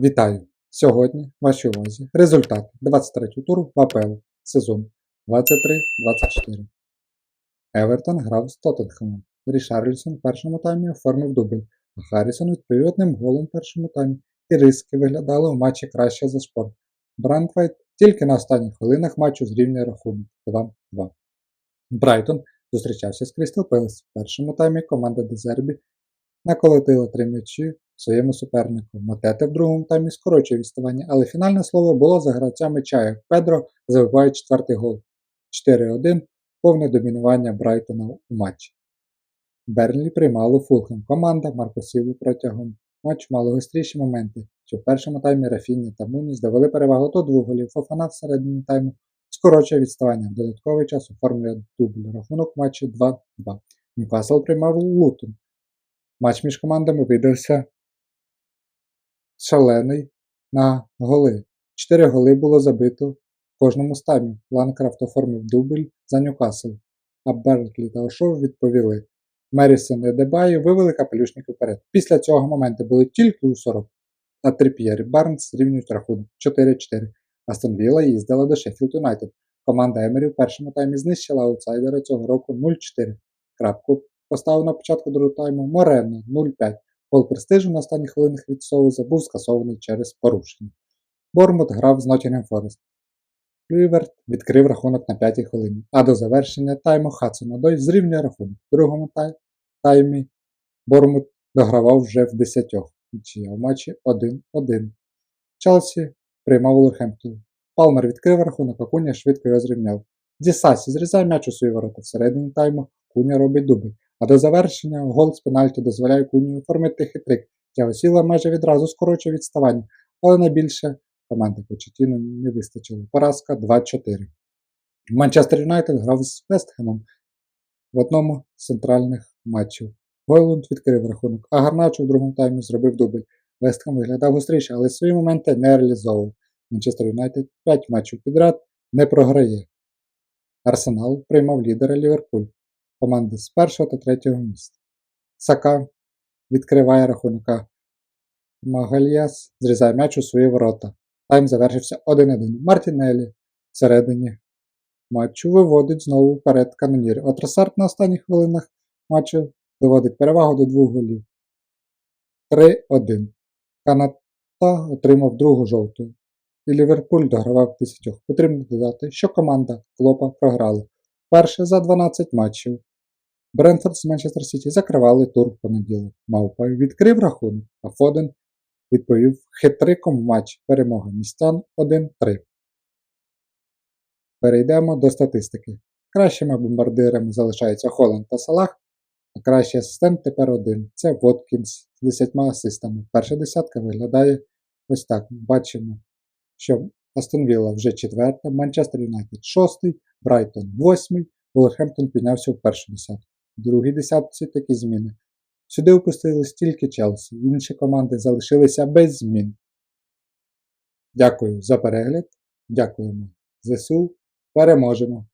Вітаю! Сьогодні в вашій увазі результати 23 туру в АПЛ сезон 23-24. Евертон грав з Тоттенхемом. Рішарлісон в першому таймі оформив дубль, а Харрісон відповів одним голом в першому таймі, і риски виглядали у матчі краще за спорт. Брандвайт тільки на останніх хвилинах матчу зрівнює рахунок 2-2. Брайтон зустрічався з Крістал Пелес. В першому таймі команда Дезербі наколотила три м'ячі своєму супернику. Матете в другому таймі скорочує відставання, але фінальне слово було за гравцями чаю. Педро забиває четвертий гол. 4-1 повне домінування Брайтона у матчі. Берлі приймало Фулхем. Команда Марко Сілу протягом матчу мала гостріші моменти, що в першому таймі Рафіні та Муніс довели перевагу до двох голів. Фофана в середині тайму скорочує відставання. Додатковий час оформлює дубль. Рахунок матчу 2-2. Ньюкасл приймав Лутон. Матч між командами видався шалений на голи. Чотири голи було забито в кожному з таймів. Ланкрафт оформив дубль за Ньюкасл, а Берклі та Ошов відповіли. Мерісон і Дебаю вивели капелюшників вперед. Після цього моменти були тільки у 40, а Трип'єр і Барнс зрівнюють рахунок 4-4. Астон Вілла їздила до Шеффілд Юнайтед. Команда Емері в першому таймі знищила аутсайдера цього року 0-4. Крапку поставив на початку другого тайму Морено 0-5. Гол престижу на останніх хвилинах від Соуза був скасований через порушення. Бормут грав з Ноттінгем Форест. Люїверт відкрив рахунок на п'ятій хвилині, а до завершення тайму Хадсон Одой зрівнює рахунок. В другому тай- таймі Бормут догравав вже в десятьох. Нічия в матчі 1-1. Челсі приймав Вулверхемптон. Палмер відкрив рахунок, а Куня швидко його зрівняв. Дісасі зрізає м'яч у свої ворота. Всередині тайму Куня робить дубль. А до завершення гол з пенальті дозволяє Куні оформити хитрик. Тягосіла майже відразу скорочує відставання, але найбільше команди Почетіно не вистачило. Поразка 2-4. Манчестер Юнайтед грав з Вестхемом в одному з центральних матчів. Гойлунд відкрив рахунок, а Гарначо в другому таймі зробив дубль. Вестхем виглядав гостріше, але свої моменти не реалізовував. Манчестер Юнайтед 5 матчів підряд не програє. Арсенал приймав лідера Ліверпуль. Команди з першого та третього місця. Сака відкриває рахунка. Магальяс зрізає м'яч у свої ворота. Тайм завершився 1-1. Мартінелі всередині матчу виводить знову вперед канонір. А Тросард на останніх хвилинах матчу доводить перевагу до двох голів. 3-1. Каната отримав другу жовту. І Ліверпуль догравав тисячох. Потрібно додати, що команда Клопа програла. Перше за 12 матчів. Бренфорд з Манчестер Сіті закривали тур в понеділок. Мавпа відкрив рахунок, а Фоден відповів хитриком в матч перемога містян 1-3. Перейдемо до статистики. Кращими бомбардирами залишаються Холланд та Салах, а кращий асистент тепер один. Це Воткінс з 10 асистами. Перша десятка виглядає ось так. Бачимо, що Астон Вілла вже четверта, Манчестер Юнайтед шостий, Брайтон восьмий, Вулверхемптон піднявся в першу десятку. Другій десятці такі зміни. Сюди опустились тільки Челсі, інші команди залишилися без змін. Дякую за перегляд. Дякуємо ЗСУ. Переможемо!